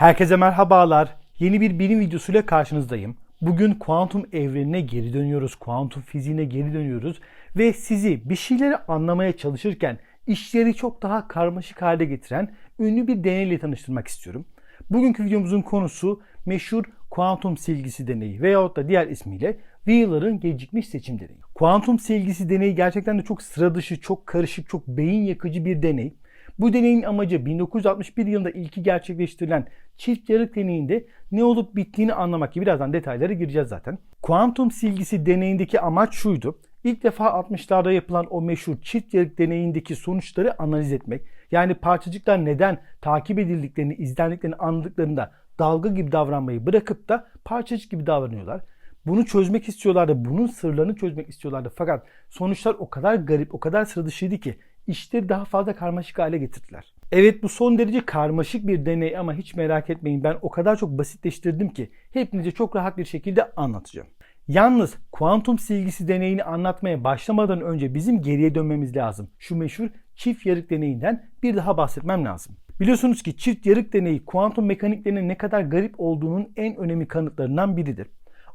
Herkese merhabalar. Yeni bir bilim videosuyla karşınızdayım. Bugün kuantum evrenine geri dönüyoruz, kuantum fiziğine geri dönüyoruz ve sizi bir şeyleri anlamaya çalışırken işleri çok daha karmaşık hale getiren ünlü bir deneyle tanıştırmak istiyorum. Bugünkü videomuzun konusu meşhur kuantum silgisi deneyi veyahut da diğer ismiyle Wheeler'ın gecikmiş seçim deneyi. Kuantum silgisi deneyi gerçekten de çok sıra dışı, çok karışık, çok beyin yakıcı bir deney. Bu deneyin amacı 1961 yılında ilki gerçekleştirilen çift yarık deneyinde ne olup bittiğini anlamak ki birazdan detaylara gireceğiz zaten. Kuantum silgisi deneyindeki amaç şuydu. İlk defa 60'larda yapılan o meşhur çift yarık deneyindeki sonuçları analiz etmek. Yani parçacıklar neden takip edildiklerini, izlendiklerini anladıklarında dalga gibi davranmayı bırakıp da parçacık gibi davranıyorlar. Bunu çözmek istiyorlardı, bunun sırlarını çözmek istiyorlardı. Fakat sonuçlar o kadar garip, o kadar sıra dışıydı ki işleri daha fazla karmaşık hale getirdiler. Evet bu son derece karmaşık bir deney ama hiç merak etmeyin ben o kadar çok basitleştirdim ki hepinize çok rahat bir şekilde anlatacağım. Yalnız kuantum silgisi deneyini anlatmaya başlamadan önce bizim geriye dönmemiz lazım. Şu meşhur çift yarık deneyinden bir daha bahsetmem lazım. Biliyorsunuz ki çift yarık deneyi kuantum mekaniklerinin ne kadar garip olduğunun en önemli kanıtlarından biridir.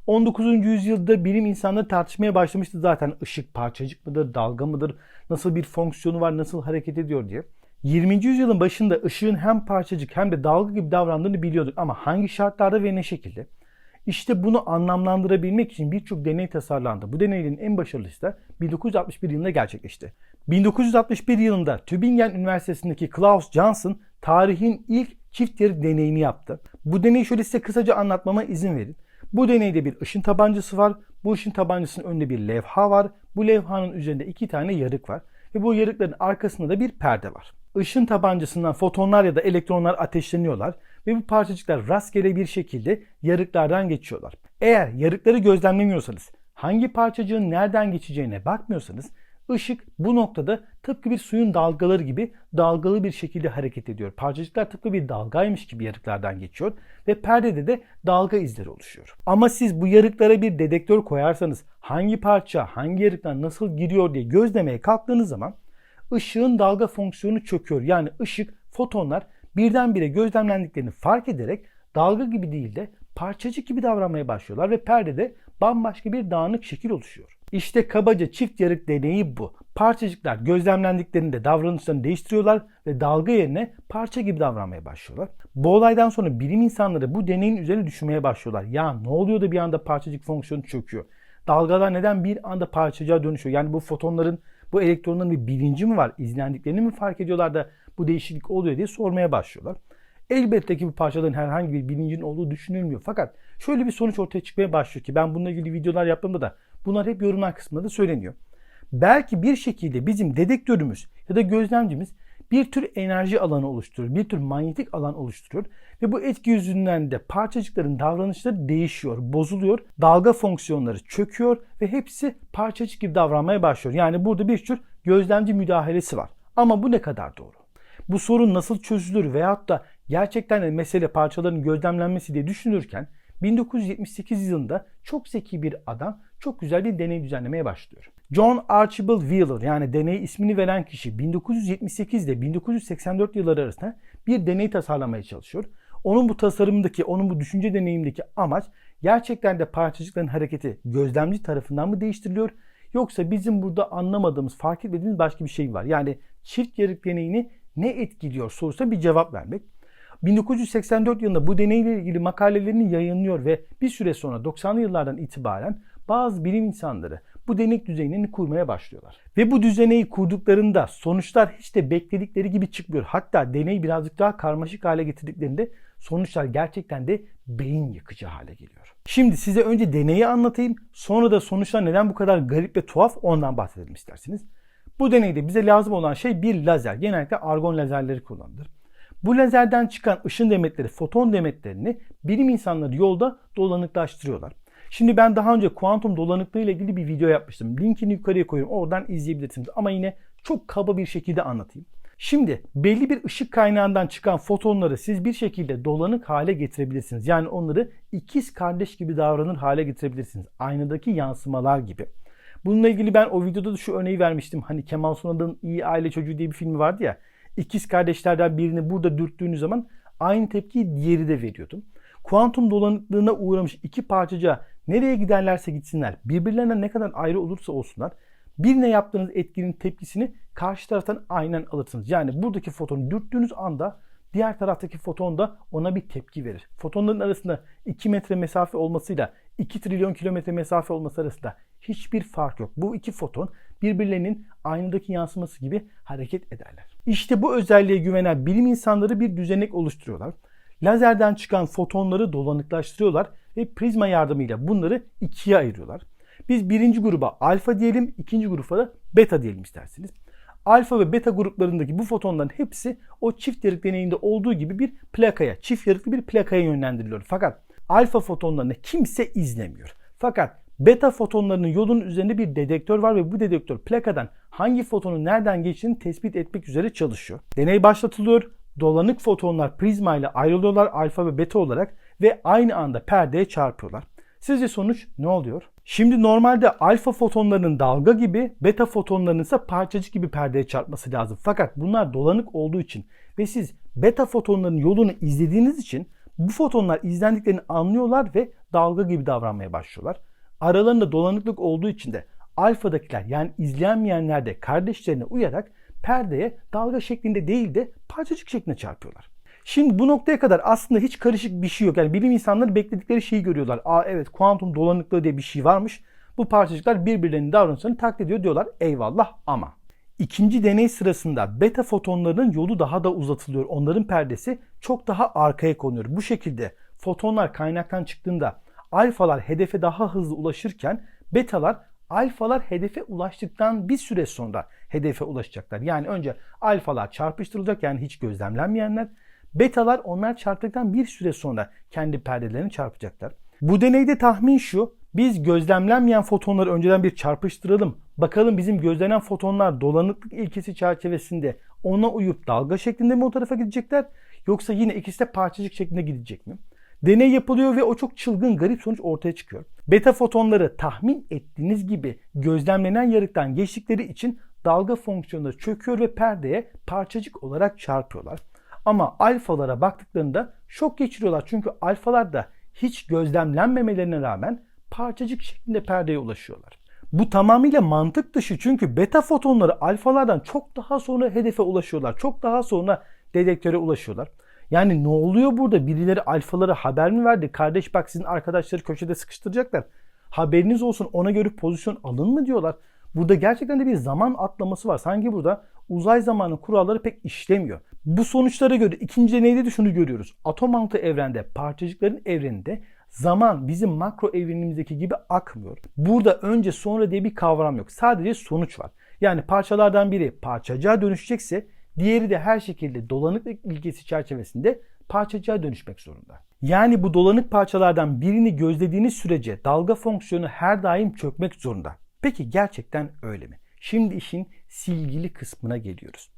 19. yüzyılda bilim insanları tartışmaya başlamıştı zaten ışık parçacık mıdır, dalga mıdır, nasıl bir fonksiyonu var, nasıl hareket ediyor diye. 20. yüzyılın başında ışığın hem parçacık hem de dalga gibi davrandığını biliyorduk ama hangi şartlarda ve ne şekilde? İşte bunu anlamlandırabilmek için birçok deney tasarlandı. Bu deneylerin en başarılısı da 1961 yılında gerçekleşti. 1961 yılında Tübingen Üniversitesi'ndeki Klaus Johnson tarihin ilk çift yarık deneyini yaptı. Bu deneyi şöyle size kısaca anlatmama izin verin. Bu deneyde bir ışın tabancası var. Bu ışın tabancasının önünde bir levha var. Bu levhanın üzerinde iki tane yarık var. Ve bu yarıkların arkasında da bir perde var. Işın tabancasından fotonlar ya da elektronlar ateşleniyorlar ve bu parçacıklar rastgele bir şekilde yarıklardan geçiyorlar. Eğer yarıkları gözlemlemiyorsanız, hangi parçacığın nereden geçeceğine bakmıyorsanız ışık bu noktada tıpkı bir suyun dalgaları gibi dalgalı bir şekilde hareket ediyor. Parçacıklar tıpkı bir dalgaymış gibi yarıklardan geçiyor ve perdede de dalga izleri oluşuyor. Ama siz bu yarıklara bir dedektör koyarsanız hangi parça hangi yarıktan nasıl giriyor diye gözlemeye kalktığınız zaman ışığın dalga fonksiyonu çöküyor. Yani ışık, fotonlar birdenbire gözlemlendiklerini fark ederek dalga gibi değil de parçacık gibi davranmaya başlıyorlar ve perdede bambaşka bir dağınık şekil oluşuyor. İşte kabaca çift yarık deneyi bu. Parçacıklar gözlemlendiklerinde davranışlarını değiştiriyorlar ve dalga yerine parça gibi davranmaya başlıyorlar. Bu olaydan sonra bilim insanları bu deneyin üzerine düşünmeye başlıyorlar. Ya ne oluyor da bir anda parçacık fonksiyonu çöküyor? Dalgalar neden bir anda parçacığa dönüşüyor? Yani bu fotonların, bu elektronların bir bilinci mi var? İzlendiklerini mi fark ediyorlar da bu değişiklik oluyor diye sormaya başlıyorlar. Elbette ki bu parçaların herhangi bir bilincin olduğu düşünülmüyor. Fakat şöyle bir sonuç ortaya çıkmaya başlıyor ki ben bununla ilgili videolar yaptığımda da bunlar hep yorumlar kısmında da söyleniyor. Belki bir şekilde bizim dedektörümüz ya da gözlemcimiz bir tür enerji alanı oluşturuyor, bir tür manyetik alan oluşturuyor ve bu etki yüzünden de parçacıkların davranışları değişiyor, bozuluyor, dalga fonksiyonları çöküyor ve hepsi parçacık gibi davranmaya başlıyor. Yani burada bir tür gözlemci müdahalesi var. Ama bu ne kadar doğru? Bu sorun nasıl çözülür veyahut da gerçekten de mesele parçaların gözlemlenmesi diye düşünürken 1978 yılında çok zeki bir adam çok güzel bir deney düzenlemeye başlıyor. John Archibald Wheeler yani deney ismini veren kişi 1978 ile 1984 yılları arasında bir deney tasarlamaya çalışıyor. Onun bu tasarımdaki, onun bu düşünce deneyimdeki amaç gerçekten de parçacıkların hareketi gözlemci tarafından mı değiştiriliyor yoksa bizim burada anlamadığımız, fark etmediğimiz başka bir şey var. Yani çift yarık deneyini ne etkiliyor sorusuna bir cevap vermek. 1984 yılında bu deneyle ilgili makalelerini yayınlıyor ve bir süre sonra 90'lı yıllardan itibaren bazı bilim insanları bu deney düzenini kurmaya başlıyorlar. Ve bu düzeneyi kurduklarında sonuçlar hiç de bekledikleri gibi çıkmıyor. Hatta deneyi birazcık daha karmaşık hale getirdiklerinde sonuçlar gerçekten de beyin yıkıcı hale geliyor. Şimdi size önce deneyi anlatayım. Sonra da sonuçlar neden bu kadar garip ve tuhaf ondan bahsedelim isterseniz. Bu deneyde bize lazım olan şey bir lazer. Genellikle argon lazerleri kullanılır. Bu lazerden çıkan ışın demetleri, foton demetlerini bilim insanları yolda dolanıklaştırıyorlar. Şimdi ben daha önce kuantum dolanıklığı ile ilgili bir video yapmıştım. Linkini yukarıya koyuyorum. Oradan izleyebilirsiniz. Ama yine çok kaba bir şekilde anlatayım. Şimdi belli bir ışık kaynağından çıkan fotonları siz bir şekilde dolanık hale getirebilirsiniz. Yani onları ikiz kardeş gibi davranır hale getirebilirsiniz. Aynadaki yansımalar gibi. Bununla ilgili ben o videoda da şu örneği vermiştim. Hani Kemal Sunal'ın İyi Aile Çocuğu diye bir filmi vardı ya. İkiz kardeşlerden birini burada dürttüğünüz zaman aynı tepkiyi diğeri de veriyordu. Kuantum dolanıklığına uğramış iki parçacığa nereye giderlerse gitsinler, birbirlerinden ne kadar ayrı olursa olsunlar, birine yaptığınız etkinin tepkisini karşı taraftan aynen alırsınız. Yani buradaki fotonu dürttüğünüz anda diğer taraftaki foton da ona bir tepki verir. Fotonların arasında 2 metre mesafe olmasıyla 2 trilyon kilometre mesafe olması arasında hiçbir fark yok. Bu iki foton birbirlerinin aynadaki yansıması gibi hareket ederler. İşte bu özelliğe güvenen bilim insanları bir düzenek oluşturuyorlar. Lazerden çıkan fotonları dolanıklaştırıyorlar ve prizma yardımıyla bunları ikiye ayırıyorlar. Biz birinci gruba alfa diyelim, ikinci gruba da beta diyelim isterseniz. Alfa ve beta gruplarındaki bu fotonların hepsi o çift yarık deneyinde olduğu gibi bir plakaya, çift yarıklı bir plakaya yönlendiriliyor. Fakat alfa fotonlarını kimse izlemiyor. Fakat beta fotonlarının yolunun üzerinde bir dedektör var ve bu dedektör plakadan hangi fotonun nereden geçtiğini tespit etmek üzere çalışıyor. Deney başlatılıyor. Dolanık fotonlar prizma ile ayrılıyorlar alfa ve beta olarak ve aynı anda perdeye çarpıyorlar. Sizce sonuç ne oluyor? Şimdi normalde alfa fotonlarının dalga gibi, beta fotonlarının ise parçacık gibi perdeye çarpması lazım. Fakat bunlar dolanık olduğu için ve siz beta fotonların yolunu izlediğiniz için bu fotonlar izlendiklerini anlıyorlar ve dalga gibi davranmaya başlıyorlar. Aralarında dolanıklık olduğu için de alfadakiler yani izlenmeyenler de kardeşlerine uyarak perdeye dalga şeklinde değil de parçacık şeklinde çarpıyorlar. Şimdi bu noktaya kadar aslında hiç karışık bir şey yok. Yani bilim insanları bekledikleri şeyi görüyorlar. Aa evet kuantum dolanıklığı diye bir şey varmış. Bu parçacıklar birbirlerinin davranışlarını taklit ediyor diyorlar. Eyvallah ama. İkinci deney sırasında beta fotonlarının yolu daha da uzatılıyor. Onların perdesi çok daha arkaya konuyor. Bu şekilde fotonlar kaynaktan çıktığında alfalar hedefe daha hızlı ulaşırken betalar alfalar hedefe ulaştıktan bir süre sonra hedefe ulaşacaklar. Yani önce alfalar çarpıştırılacak yani hiç gözlemlenmeyenler. Betalar onlar çarptıktan bir süre sonra kendi perdelerini çarpacaklar. Bu deneyde tahmin şu. Biz gözlemlenmeyen fotonları önceden bir çarpıştıralım. Bakalım bizim gözlenen fotonlar dolanıklık ilkesi çerçevesinde ona uyup dalga şeklinde mi o tarafa gidecekler? Yoksa yine ikisi de parçacık şeklinde gidecek mi? Deney yapılıyor ve o çok çılgın garip sonuç ortaya çıkıyor. Beta fotonları tahmin ettiğiniz gibi gözlemlenen yarıktan geçtikleri için dalga fonksiyonları çöküyor ve perdeye parçacık olarak çarpıyorlar. Ama alfalara baktıklarında şok geçiriyorlar. Çünkü alfalar da hiç gözlemlenmemelerine rağmen parçacık şeklinde perdeye ulaşıyorlar. Bu tamamıyla mantık dışı çünkü beta fotonları alfalardan çok daha sonra hedefe ulaşıyorlar. Çok daha sonra dedektöre ulaşıyorlar. Yani ne oluyor burada? Birileri alfalara haber mi verdi? Kardeş bak sizin arkadaşları köşede sıkıştıracaklar. Haberiniz olsun ona göre pozisyon alın mı diyorlar. Burada gerçekten de bir zaman atlaması var. Sanki burada uzay zamanı kuralları pek işlemiyor. Bu sonuçlara göre ikinci deneyde de şunu görüyoruz. Atom altı evrende, parçacıkların evreninde zaman bizim makro evrenimizdeki gibi akmıyor. Burada önce sonra diye bir kavram yok. Sadece sonuç var. Yani parçalardan biri parçacığa dönüşecekse diğeri de her şekilde dolanıklık ilkesi çerçevesinde parçacığa dönüşmek zorunda. Yani bu dolanık parçalardan birini gözlediğiniz sürece dalga fonksiyonu her daim çökmek zorunda. Peki gerçekten öyle mi? Şimdi işin silgili kısmına geliyoruz.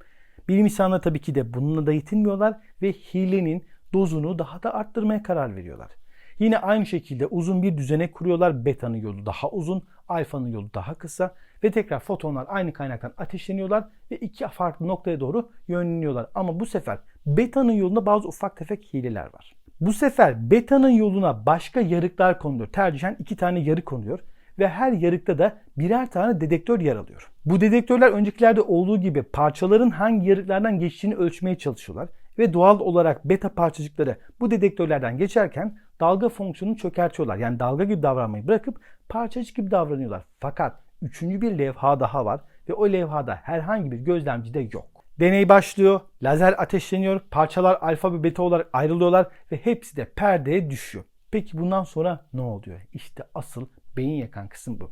Bilim insanları tabii ki de bununla da yetinmiyorlar ve hilenin dozunu daha da arttırmaya karar veriyorlar. Yine aynı şekilde uzun bir düzenek kuruyorlar. Beta'nın yolu daha uzun, alfa'nın yolu daha kısa ve tekrar fotonlar aynı kaynaktan ateşleniyorlar ve iki farklı noktaya doğru yönleniyorlar. Ama bu sefer beta'nın yolunda bazı ufak tefek hileler var. Bu sefer beta'nın yoluna başka yarıklar konuluyor. Tercihen iki tane yarık konuluyor ve her yarıkta da birer tane dedektör yer alıyor. Bu dedektörler öncekilerde olduğu gibi parçaların hangi yarıklardan geçtiğini ölçmeye çalışıyorlar ve doğal olarak beta parçacıkları bu dedektörlerden geçerken dalga fonksiyonunu çökertiyorlar. Yani dalga gibi davranmayı bırakıp parçacık gibi davranıyorlar. Fakat üçüncü bir levha daha var ve o levhada herhangi bir gözlemci de yok. Deney başlıyor, lazer ateşleniyor, parçalar alfa ve beta olarak ayrılıyorlar ve hepsi de perdeye düşüyor. Peki bundan sonra ne oluyor? İşte asıl beyin yakan kısım bu.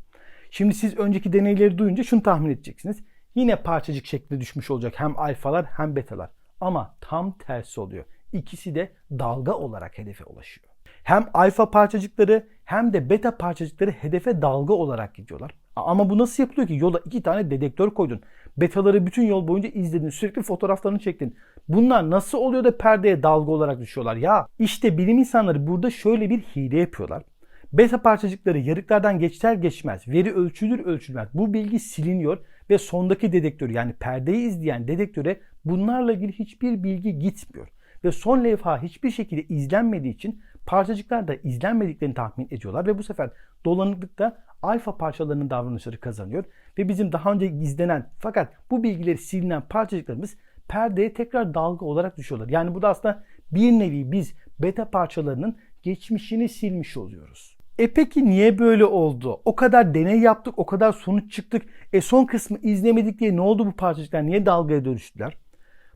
Şimdi siz önceki deneyleri duyunca şunu tahmin edeceksiniz. Yine parçacık şeklinde düşmüş olacak hem alfalar hem betalar. Ama tam tersi oluyor. İkisi de dalga olarak hedefe ulaşıyor. Hem alfa parçacıkları hem de beta parçacıkları hedefe dalga olarak gidiyorlar. Ama bu nasıl yapılıyor ki? Yola iki tane dedektör koydun. Betaları bütün yol boyunca izledin. Sürekli fotoğraflarını çektin. Bunlar nasıl oluyor da perdeye dalga olarak düşüyorlar? Ya işte bilim insanları burada şöyle bir hile yapıyorlar. Beta parçacıkları yarıklardan geçer geçmez veri ölçülür ölçülmez bu bilgi siliniyor ve sondaki dedektör yani perdeyi izleyen dedektöre bunlarla ilgili hiçbir bilgi gitmiyor. ve son levha hiçbir şekilde izlenmediği için parçacıklar da izlenmediklerini tahmin ediyorlar ve bu sefer dolanıklıkta alfa parçalarının davranışları kazanıyor ve bizim daha önce izlenen fakat bu bilgileri silinen parçacıklarımız perdeye tekrar dalga olarak düşüyorlar. Yani bu da aslında bir nevi biz beta parçalarının geçmişini silmiş oluyoruz. E peki niye böyle oldu? O kadar deney yaptık, o kadar sonuç çıktık. E son kısmı izlemedik diye ne oldu bu parçacıklar? Niye dalgaya dönüştüler?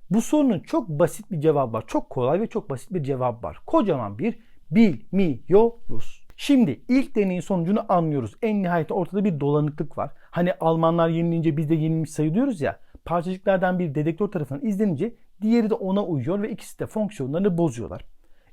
Bu sorunun çok basit bir cevabı var. Çok kolay ve çok basit bir cevap var. Kocaman bir bilmiyoruz. Şimdi ilk deneyin sonucunu anlıyoruz. En nihayetinde ortada bir dolanıklık var. Hani Almanlar yenilince biz de yenilmiş sayılıyoruz ya. Parçacıklardan bir dedektör tarafından izlenince diğeri de ona uyuyor ve ikisi de fonksiyonlarını bozuyorlar.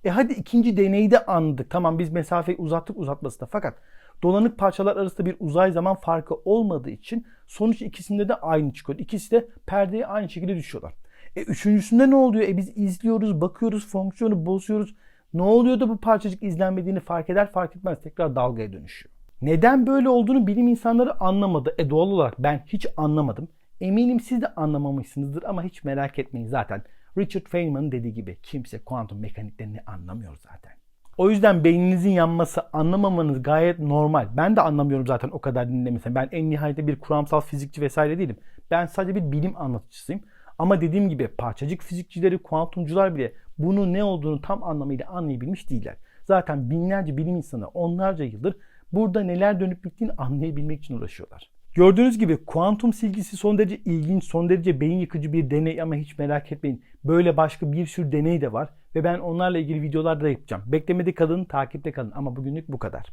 E hadi ikinci deneyi de anladık. Tamam biz mesafeyi uzattık uzatmasına fakat dolanık parçalar arasında bir uzay zaman farkı olmadığı için sonuç ikisinde de aynı çıkıyor. İkisi de perdeye aynı şekilde düşüyorlar. E üçüncüsünde ne oluyor? E biz izliyoruz, bakıyoruz, fonksiyonu bozuyoruz. Ne oluyor da bu parçacık izlenmediğini fark eder fark etmez tekrar dalgaya dönüşüyor. Neden böyle olduğunu bilim insanları anlamadı. E doğal olarak ben hiç anlamadım. Eminim siz de anlamamışsınızdır ama hiç merak etmeyin zaten. Richard Feynman'ın dediği gibi kimse kuantum mekaniklerini anlamıyor zaten. O yüzden beyninizin yanması, anlamamanız gayet normal. Ben de anlamıyorum zaten o kadar dinlemesem. Ben en nihayetinde bir kuramsal fizikçi vesaire değilim. Ben sadece bir bilim anlatıcısıyım. Ama dediğim gibi parçacık fizikçileri, kuantumcular bile bunun ne olduğunu tam anlamıyla anlayabilmiş değiller. Zaten binlerce bilim insanı onlarca yıldır burada neler dönüp bittiğini anlayabilmek için uğraşıyorlar. Gördüğünüz gibi kuantum silgisi son derece ilginç, son derece beyin yıkıcı bir deney ama hiç merak etmeyin. Böyle başka bir sürü deney de var ve ben onlarla ilgili videolar da yapacağım. Beklemede kalın, takipte kalın ama bugünlük bu kadar.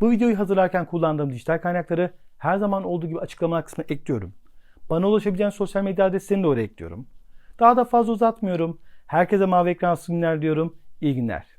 Bu videoyu hazırlarken kullandığım dijital kaynakları her zaman olduğu gibi açıklamalar kısmına ekliyorum. Bana ulaşabileceğin sosyal medya adreslerini de oraya ekliyorum. Daha da fazla uzatmıyorum. Herkese mavi ekran günler diyorum. İyi günler.